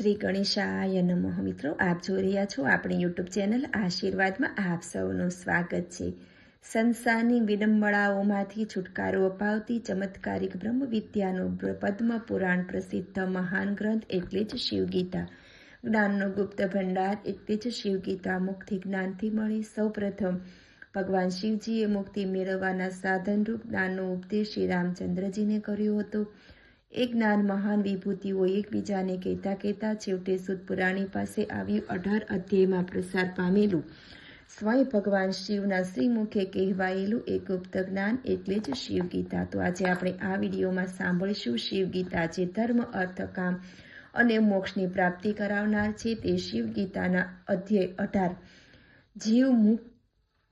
શ્રી ગણેશાય નમઃ. મિત્રો, આપ જોઈ રહ્યા છો આપણી યુટ્યુબ ચેનલ આશીર્વાદમાં આપ સૌનું સ્વાગત છે. સંસારની વિડંબણાઓમાંથી છુટકારો અપાવતી ચમત્કારિક બ્રહ્મ વિદ્યાનો પદ્મ પુરાણ પ્રસિદ્ધ મહાન ગ્રંથ એટલે જ શિવગીતા. જ્ઞાનનો ગુપ્ત ભંડાર એટલે જ શિવગીતા. મુક્તિ જ્ઞાનથી મળી સૌપ્રથમ ભગવાન શિવજીએ મુક્તિ મેળવવાના સાધનરૂપ જ્ઞાનનો ઉપદેશ શ્રી રામચંદ્રજીને કર્યો હતો. એ જ્ઞાન મહાન વિભૂતિઓ એકબીજાને કહેતા કહેતા છેવટે સુદપુરાણી પાસે આવ્યું અઢાર અધ્યાયમાં પ્રસાર પામેલું. સ્વયં ભગવાન શિવના શ્રીમુખે કહેવાયેલું એ ગુપ્ત જ્ઞાન એટલે જ શિવગીતા. તો આજે આપણે આ વિડીયોમાં સાંભળીશું શિવગીતા જે ધર્મ, અર્થ, કામ અને મોક્ષની પ્રાપ્તિ કરાવનાર છે તે શિવગીતાના અધ્યાય અઢાર. જીવ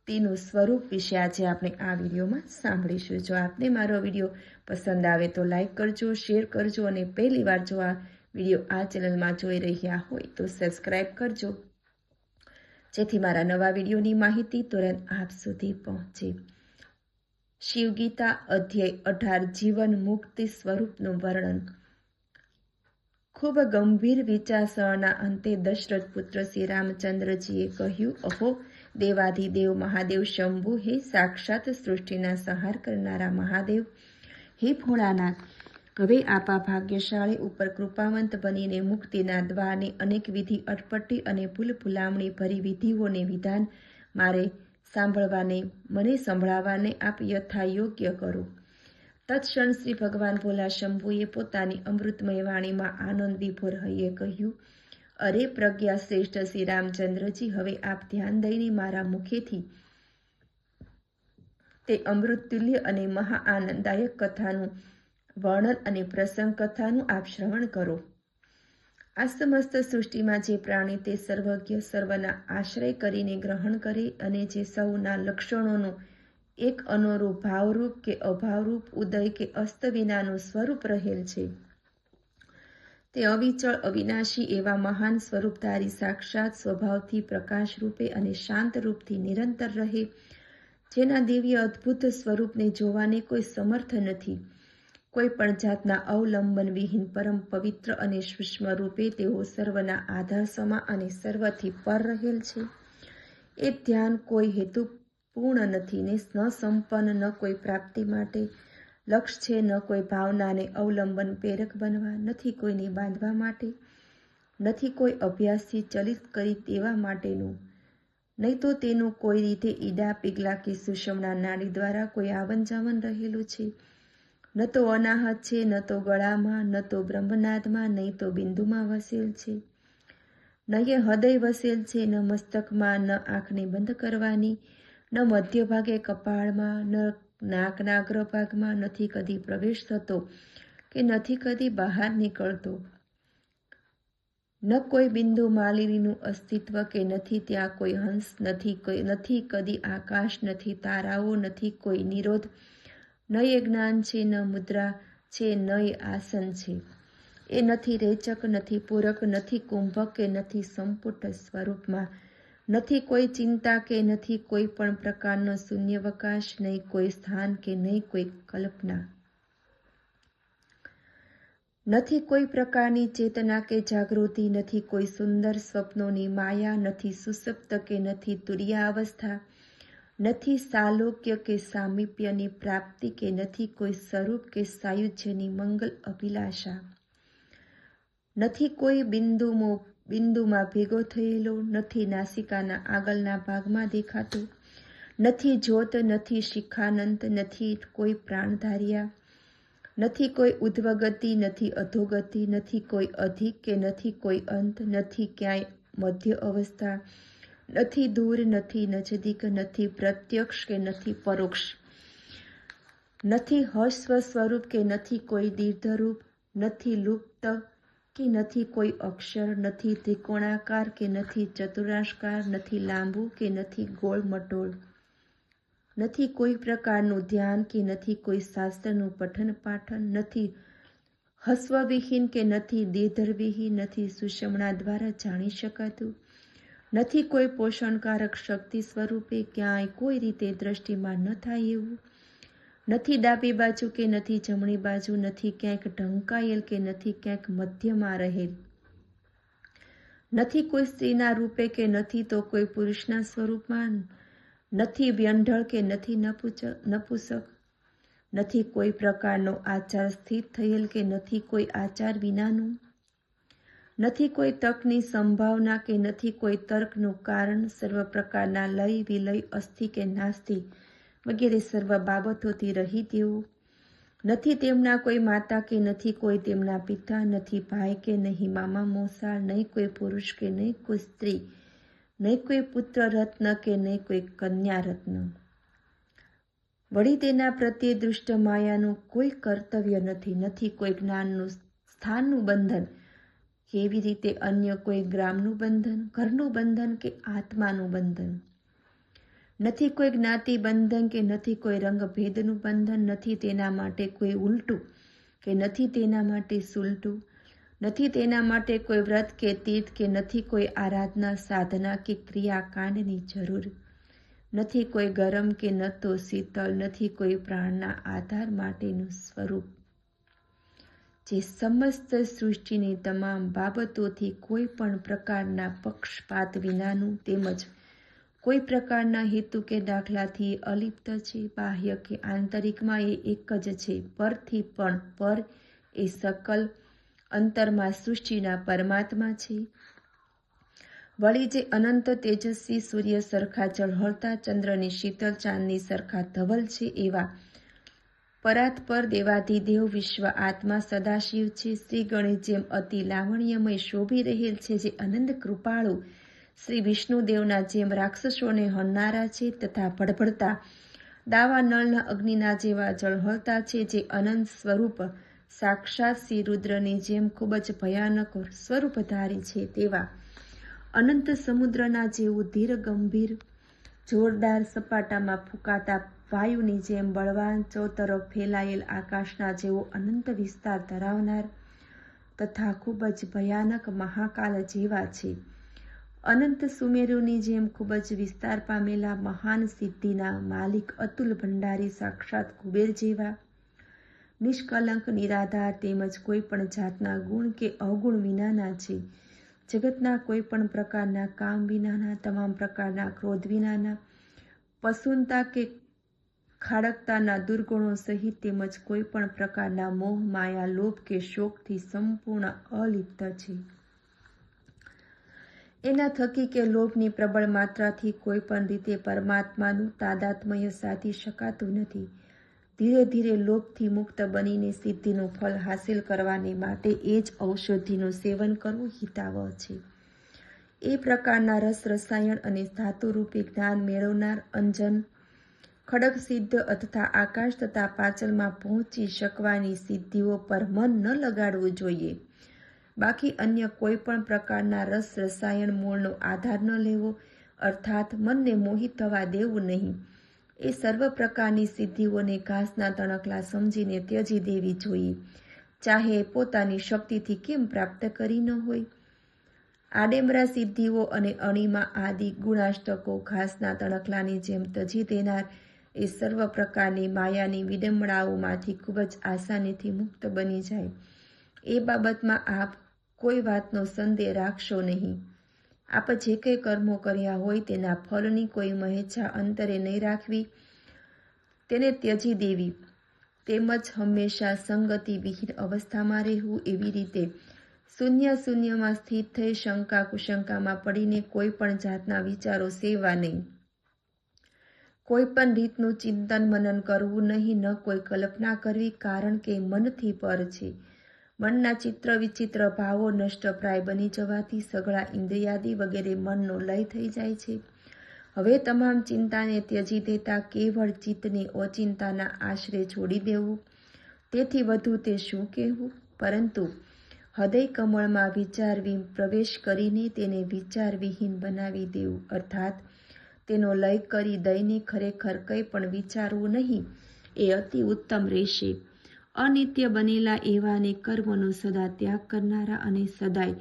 મુક્તિનું સ્વરૂપ વિશે આજે આપણે આ વિડીયોમાં સાંભળીશું. જો આપને મારો વીડિયો પસંદ આવે તો લાઈક કરજો, શેર કરજો અને પહેલી વાર જો આ વીડિયો આ ચેનલમાં જોઈ રહ્યા હોય તો સબસ્ક્રાઈબ કરજો. જેથી મારા નવા વિડીયોની માહિતી તુરંત આપ સુધી પહોંચે. શિવગીતા અધ્યાય અઢાર, જીવન મુક્તિ સ્વરૂપનું વર્ણન. ખૂબ ગંભીર વિચારસરણના અંતે દશરથ પુત્ર શ્રી રામચંદ્રજીએ કહ્યું, અહો દેવાધિદેવ મહાદેવ શંભુ, હે સાક્ષાત સૃષ્ટિના સંહાર કરનારા મહાદેવ, હે ભોળાનાથ. હવે આપા ભાગ્યશાળી ઉપર કૃપાવંત બનીને મુક્તિના દ્વારને અનેક વિધિ અટપટી અને ભૂલ ભૂલામણી ભરી વિધિઓને વિધાન મારે સાંભળવાને, મને સંભળાવવાને આપ યથા યોગ્ય કરો. તત્ક્ષણ શ્રી ભગવાન ભોલા શંભુએ પોતાની અમૃતમય વાણીમાં આનંદ વિભોર હૈયે કહ્યું અરે પ્રજ્ઞા શ્રેષ્ઠ શ્રી રામચંદ્રજી હવે આપ ધ્યાન દઈને મારા મુખેથી તે અમૃતતુલ્ય અને મહા આનંદદાયક કથાનું વર્ણન અને પ્રસંગ કથાનું આપ શ્રવણ કરો. આ સમસ્ત સૃષ્ટિમાં જે પ્રાણી તે સર્વજ્ઞ સર્વના આશ્રય કરીને ગ્રહણ કરે અને જે સૌના લક્ષણોનું એક અનુરૂપ ભાવરૂપ કે અભાવરૂપ ઉદય કે અસ્ત વિનાનું સ્વરૂપ રહેલ છે. તે અવિચળ અવિનાશી એવા મહાન સ્વરૂપધારી સાક્ષાત સ્વભાવથી પ્રકાશ રૂપે અને શાંત રૂપથી નિરંતર રહે, જેના દિવ્ય અદ્ભુત સ્વરૂપને જોવાને કોઈ સમર્થ નથી. કોઈ પણ જાતના અવલંબન વિહીન પરમ પવિત્ર અને સૂક્ષ્મ રૂપે તેઓ સર્વના આધાર સમા અને સર્વથી પર રહેલ છે. એ ધ્યાન કોઈ હેતુ પૂર્ણ નથી ને ન સંપન્ન ન કોઈ પ્રાપ્તિ માટે લક્ષ્ય છે, ન કોઈ ભાવનાને અવલંબન પ્રેરક બનવા, નથી કોઈને બાંધવા માટે, નથી કોઈ અભ્યાસથી ચલિત કરી તેવા માટેનું. નહીં તો તેનું કોઈ રીતે ઈડા, પીગલા કે સુષમના નાડી દ્વારા કોઈ આવન જાવન રહેલું છે. ન તો અનાહત છે, ન તો ગળામાં, ન તો બ્રહ્મનાદમાં, નહીં તો બિંદુમાં વસેલ છે. નહીં હૃદય વસેલ છે, ન મસ્તકમાં, ન આંખને બંધ કરવાની, ન મધ્ય ભાગે કપાળમાં, ન નાકના અગ્રભાગમાં નથી કદી પ્રવેશ થતો કે નથી કદી બહાર નીકળતો. ન કોઈ બિંદુ માલિનીનું અસ્તિત્વ કે નથી ત્યાં કોઈ હંસ, નથી કોઈ, નથી કદી આકાશ, નથી તારાઓ, નથી કોઈ નિરોધ. ન એ જ્ઞાન છે, ન મુદ્રા છે, ન એ આસન છે. એ નથી રેચક, નથી પૂરક, નથી કુંભક કે નથી સંપુટ સ્વરૂપમાં. નથી કોઈ ચિંતા કે નથી કોઈ પણ પ્રકારનો શૂન્યવકાશ, નહીં કોઈ સ્થાન કે નહીં કોઈ કલ્પના. નથી કોઈ પ્રકારની ચેતના કે જાગૃતિ, નથી કોઈ સુંદર સ્વપ્નોની માયા, નથી સુસપ્ત કે નથી તુર્યાવસ્થા, નથી સાલોક્ય કે સામીપ્યની પ્રાપ્તિ કે નથી કોઈ સ્વરૂપ કે સાયુજ્યની મંગલ અભિલાષા, નથી કોઈ બિંદુમો બિંદુમાં ભેગો થયેલો નથી, નાસિકાના આગળના ભાગમાં દેખાતો નથી, જ્યોત નથી શિખાનંત નથી, કોઈ પ્રાણધાર્યા નથી, કોઈ ઉધ્વગતિ નથી, અધોગતિ નથી, કોઈ અધિક કે નથી, કોઈ અંત નથી, ક્યાંય મધ્ય અવસ્થા નથી, દૂર નથી નજદીક નથી, પ્રત્યક્ષ કે નથી, પરોક્ષ નથી હસ્વ સ્વરૂપ કે નથી, કોઈ દીર્ઘરૂપ નથી, લુપ્ત કે નથી કોઈ અક્ષર, નથી ત્રિકોણાકાર કે નથી ચતુરાષ્કાર નથી લાંબુ કે નથી ગોળ મટોળ નથી કોઈ પ્રકારનું ધ્યાન કે નથી કોઈ શાસ્ત્રનું પઠન પાઠન, નથી હસ્વવિહીન કે નથી દેધરવિહીન નથી સુષમણા દ્વારા જાણી શકાતું. નથી કોઈ પોષણકારક શક્તિ સ્વરૂપે ક્યાંય કોઈ રીતે દ્રષ્ટિમાં ન થાય એવું. નથી ડાબી બાજુ કે નથી જમણી બાજુ, નથી ક્યાંક ઢંકાયેલ કે નથી ક્યાંક મધ્યમાં રહેલ. નથી કોઈ સ્ત્રીના રૂપે કે નથી તો કોઈ પુરુષના સ્વરૂપમાં, નથી વ્યંઢળ કે નથી નપુસક, નથી કોઈ પ્રકારનો આચાર સ્થિત થયેલ કે નથી કોઈ આચાર વિનાનું, નથી કોઈ તકની સંભાવના કે નથી કોઈ તર્કનું કારણ સર્વ પ્રકારના લય વિલય અસ્થિ કે નાસ્તિ વગેરે સર્વ બાબતોથી રહી દેવું નથી તેમના કોઈ માતા કે નથી કોઈ તેમના પિતા, નથી ભાઈ કે નહીં મામા મોસાળ, નહીં કોઈ પુરુષ કે નહીં કોઈ સ્ત્રી, નહીં કોઈ પુત્ર રત્ન કે નહીં કોઈ કન્યા રત્ન વળી તેના પ્રત્યે દુષ્ટ માયાનું કોઈ કર્તવ્ય નથી નથી કોઈ જ્ઞાનનું સ્થાનનું બંધન. કેવી રીતે અન્ય કોઈ ગ્રામનું બંધન, ઘરનું બંધન કે આત્માનું બંધન? નથી કોઈ જ્ઞાતિ બંધન કે નથી કોઈ રંગભેદનું બંધન, નથી તેના માટે કોઈ ઉલટું કે નથી તેના માટે સુલટું, નથી તેના માટે કોઈ વ્રત કે તીર્થ કે નથી કોઈ આરાધના, સાધના કે ક્રિયાકાંડની જરૂર, નથી કોઈ ગરમ કે ન તો શીતળ, નથી કોઈ પ્રાણના આધાર માટેનું સ્વરૂપ. જે સમસ્ત સૃષ્ટિની તમામ બાબતોથી કોઈ પણ પ્રકારના પક્ષપાત વિનાનું તેમજ કોઈ પ્રકારના હેતુ કે દાખલાથી અલિપ્ત છે, બાહ્ય કે આંતરિકમાં એ એક જ છે. પરથી પણ પર એ સકલ અંતરમાં સૃષ્ટિના પરમાત્મા છે. વળી જે અનંત તેજસ્વી સૂર્ય સરખા ઝળહળતા ચંદ્રની શીતળ, ચાંદની સરખા ધવલ છે એવા પરાત્પર દેવાધિદેવ વિશ્વ આત્મા સદાશિવ છે. શ્રી ગણેશ જેમ અતિ લાવણ્યમય શોભી રહેલ છે, જે અનંત કૃપાળુ શ્રી વિષ્ણુદેવના જેમ રાક્ષસોને હણનારા છે તથા ભડભડતા દાવા નળના અગ્નિના જેવા જળહળતા છે જે અનંત સ્વરૂપ સાક્ષાત શ્રી રુદ્રની જેમ ખૂબ જ ભયાનક સ્વરૂપધારી છે તેવા અનંત સમુદ્રના જેવું ધીર ગંભીર જોરદાર સપાટામાં ફૂંકાતા વાયુની જેમ બળવાન ચોતરફ ફેલાયેલ આકાશના જેવો અનંત વિસ્તાર ધરાવનાર તથા ખૂબ જ ભયાનક મહાકાલ જેવા છે. અનંત સુમેરુની જેમ ખૂબ જ વિસ્તાર પામેલા મહાન સિદ્ધિના માલિક અતુલ ભંડારી સાક્ષાત કુબેર જેવા. નિષ્કલંક, નિરાધાર તેમજ કોઈ પણ જાતના ગુણ કે અવગુણ વિનાના છે. જગતના કોઈ પણ પ્રકારના કામ વિનાના, તમામ પ્રકારના ક્રોધ વિનાના પસુનતા કે ખાડકતાના દુર્ગુણો સહિત તેમજ કોઈ પણ પ્રકારના મોહ, માયા, લોભ કે શોકથી સંપૂર્ણ અલિપ્ત છે. એના થકી કે લોભની પ્રબળ માત્રાથી કોઈ પણ રીતે પરમાત્માનું તાદાત્મય સાધી શકાતું નથી. ધીરે ધીરે લોભથી મુક્ત બનીને સિદ્ધિનું ફળ હાસિલ કરવાને માટે એ જ ઔષધિનું સેવન કરવું હિતાવહ છે. એ પ્રકારના રસ રસાયણ અને ધાતુરૂપી જ્ઞાન મેળવનાર અંજન ખડક સિદ્ધ અથવા આકાશ તથા પાચલમાં પહોંચી શકવાની સિદ્ધિઓ પર મન ન લગાડવું જોઈએ. બાકી અન્ય કોઈ પણ પ્રકારના રસ રસાયણ મૂળનો આધાર ન લેવો, અર્થાત મનને મોહિત થવા દેવું નહીં. એ સર્વ પ્રકારની સિદ્ધિઓને ઘાસના તણકલા સમજીને ત્યજી દેવી જોઈએ. ચાહે પોતાની શક્તિથી કેમ પ્રાપ્ત કરી ન હોય. આડેમરા સિદ્ધિઓ અને અણીમાં આદિ ગુણાષ્ટકો ઘાસના તણકલાની જેમ તજી દેનાર એ સર્વ પ્રકારની માયાની વિડંબણાઓમાંથી ખૂબ જ આસાનીથી મુક્ત બની જાય. એ બાબતમાં આપ કોઈ વાતનો સંદેહ રાખશો નહીં. આપ જે કંઈ કર્મો કર્યા હોય તેના ફળની કોઈ મહેચ્છા અંતરે નહીં રાખવી. તેને ત્યજી દેવી. તેમજ હંમેશા સંગતિ વિહીન અવસ્થામાં રહેવું એવી રીતે. શૂન્ય શૂન્યમાં સ્થિત થઈ શંકા કુશંકામાં પડીને કોઈ પણ જાતના વિચારો સેવા નહીં. કોઈ પણ રીતનું ચિંતન મનન કરવું નહીં, ન કોઈ કલ્પના કરવી કારણ કે મનથી પર છે. મનના ચિત્ર, વિચિત્ર ભાવો નષ્ટપ્રાય બની જવાથી સઘળા ઇન્દ્રિયાદી વગેરે મનનો લય થઈ જાય છે. હવે તમામ ચિંતાને ત્યજી દેતા કેવળ ચિત્તને ઓચિંતાના આશરે છોડી દેવું. તેથી વધુ તે શું કહેવું? પરંતુ હૃદય કમળમાં વિચારવી, પ્રવેશ કરીને તેને વિચારવિહીન બનાવી દેવું, અર્થાત તેનો લય કરી દઈને ખરેખર કંઈ પણ વિચારવું નહીં, એ અતિ ઉત્તમ રહેશે. અનિત્ય બનેલા એવાને કર્મનો સદા ત્યાગ કરનારા અને સદાય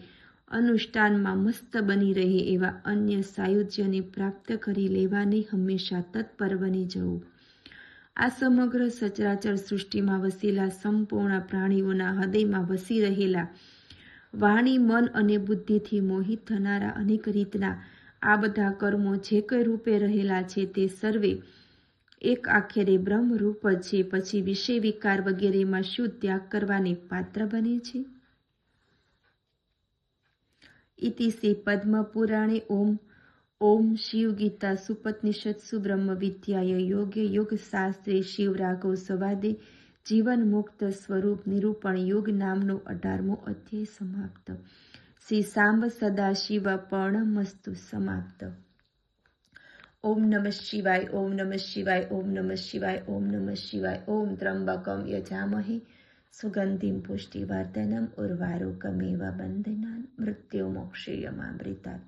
અનુષ્ઠાનમાં મસ્ત બની રહે એવા અન્ય સાયુજ્યને પ્રાપ્ત કરી લેવાને હંમેશા તત્પર બની જવું. આ સમગ્ર સચરાચર સૃષ્ટિમાં વસેલા સંપૂર્ણ પ્રાણીઓના હૃદયમાં વસી રહેલા વાણી, મન અને બુદ્ધિથી મોહિત થનારા અનેક રીતના આ બધા કર્મો જે કંઈ રૂપે રહેલા છે તે સર્વે એક આખેરે બ્રહ્મરૂપ છે, પછી વિષય વિકાર વગેરેમાં શું ત્યાગ કરવાને પાત્ર બને છે? ઇતિ શ્રી પદ્મ પુરાણે ઓમ ઓમ શિવ ગીતા સુપત્નિષદ સુબ્રહ્મ વિદ્યાય યોગ્ય યોગ શાસ્ત્રે શિવ રાઘવ સવાદે જીવન મુક્ત સ્વરૂપ નિરૂપણ યોગ નામનો અઢારમો અધ્યાય સમાપ્ત. શ્રી સાંબ સદા શિવ પર્ણમસ્તુ સમાપ્ત. ઓમ નમઃ શિવાય, ઓમ નમઃ શિવાય, ઓમ નમઃ શિવાય, ઓમ નમઃ શિવાય, ઓમ ત્રંબકમ યજામહે. સુગંધિમ પુષ્ટિવર્ધનમ ઉર્વારોકમેવ બંધનાન મૃત્યુ મોક્ષયમામૃતાત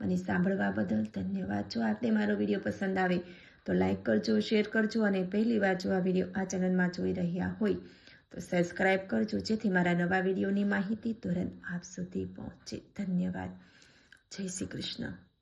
મને સાંભળવા બદલ ધન્યવાદ. જો આપને મારો વીડિયો પસંદ આવે તો લાઈક કરજો, શેર કરજો અને પહેલી વાર જો આ વીડિયો આ ચેનલમાં જોઈ રહ્યા હોય તો સબસ્ક્રાઈબ કરજો, જેથી મારા નવા વિડીયોની માહિતી તુરંત આપ સુધી પહોંચે. ધન્યવાદ. જય શ્રી કૃષ્ણ.